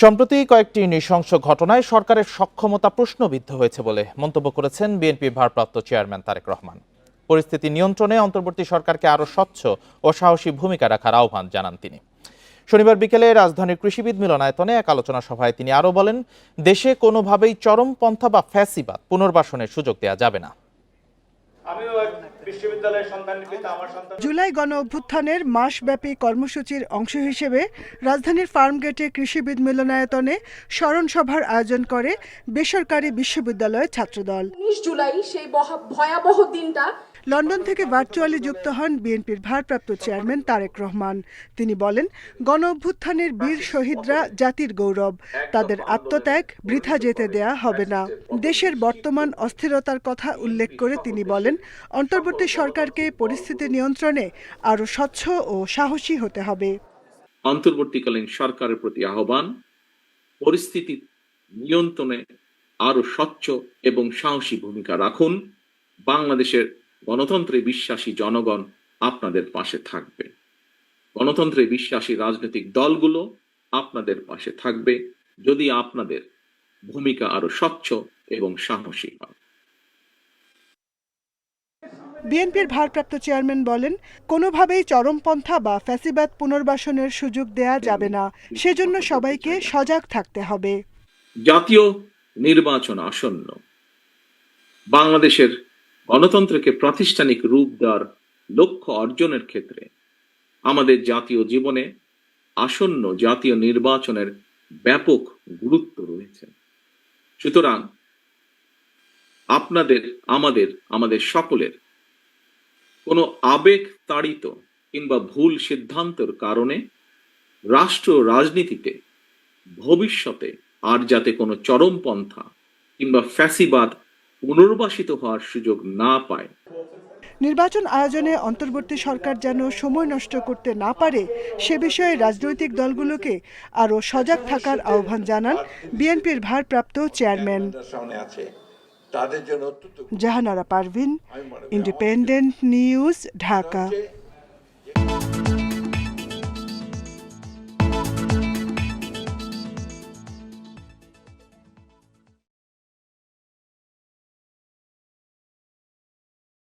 সম্প্রতি কয়েকটি নৃশংস ঘটনায় সরকারের সক্ষমতা প্রশ্নবিদ্ধ হয়েছে বলে মন্তব্য করেছেন বিএনপির ভারপ্রাপ্ত চেয়ারম্যান তারেক রহমান। পরিস্থিতি নিয়ন্ত্রণে অন্তর্বর্তী সরকারকে আরও স্বচ্ছ ও সাহসী ভূমিকা রাখার আহ্বান জানান তিনি। শনিবার বিকেলে রাজধানীর কৃষিবিদ মিলনায়তনে এক আলোচনা সভায় তিনি আরও বলেন, দেশে কোনোভাবেই চরমপন্থা বা ফ্যাসিবাদ পুনর্বাসনের সুযোগ দেওয়া যাবে না। বিশ্ববিদ্যালয়ের সন্তানের পিতা আমার সন্তান জুলাই গণ অভ্যুত্থানের মাসব্যাপী কর্মসূচির অংশ হিসেবে রাজধানীর ফার্মগেটে কৃষিবিদ মিলনায়তনে স্মরণ সভার আয়োজন করে বেসরকারি বিশ্ববিদ্যালয়ের ছাত্রদল। উনিশ জুলাই সেই ভয়াবহ দিনটা লন্ডন থেকে ভার্চুয়ালি যুক্ত হন বিএনপির ভারপ্রাপ্ত চেয়ারম্যান তারেক রহমান। তিনি বলেন, গণ অভ্যুত্থানের বীর শহীদরা জাতির গৌরব। তাদের আত্মত্যাগ বৃথা যেতে দেয়া হবে না। দেশের বর্তমান অস্থিরতার কথা উল্লেখ করে তিনি বলেন, অন্তর্বর্তী সরকারকে পরিস্থিতি নিয়ন্ত্রণে আরও স্বচ্ছ ও সাহসী হতে হবে। অন্তর্বর্তীকালীন সরকারের প্রতি আহ্বান, পরিস্থিতি নিয়ন্ত্রণে আরও স্বচ্ছ এবং সাহসী ভূমিকা রাখুন। বাংলাদেশের গণতন্ত্রে বিশ্বাসী জনগণ আপনাদের পাশে থাকবে। গণতন্ত্রে বিশ্বাসী রাজনৈতিক দলগুলো আপনাদের পাশে থাকবে যদি আপনাদের ভূমিকা আরও স্বচ্ছ এবং সাহসী হয়। বিএনপির ভারপ্রাপ্ত চেয়ারম্যান বলেন কোনোভাবেই চরমপন্থা বা ফ্যাসিবাদ পুনর্বাসনের সুযোগ দেয়া যাবে না। সেজন্য সবাইকে সজাগ থাকতে হবে। জাতীয় নির্বাচন আসন্ন। বাংলাদেশের গণতন্ত্রকে প্রাতিষ্ঠানিক রূপ দেওয়ার লক্ষ্য অর্জনের ক্ষেত্রে আমাদের জাতীয় জীবনে আসন্ন জাতীয় নির্বাচনের ব্যাপক গুরুত্ব রয়েছে। সুতরাং আপনাদের, আমাদের আমাদের সকলের কোনো আবেগ তাড়িত কিংবা ভুল সিদ্ধান্তের কারণে রাষ্ট্র রাজনীতিতে ভবিষ্যতে আর যাতে কোনো চরমপন্থা কিংবা ফ্যাসিবাদ পুনর্বাসিত হওয়ার সুযোগ না পায়। নির্বাচন আয়োজনে অন্তর্বর্তী সরকার যেন সময় নষ্ট করতে না পারে, সে বিষয়ে রাজনৈতিক দলগুলোকে আরও সজাগ থাকার আহ্বান জানান বিএনপির ভারপ্রাপ্ত chairman. Jahanara Parvin, independent news, Dhaka.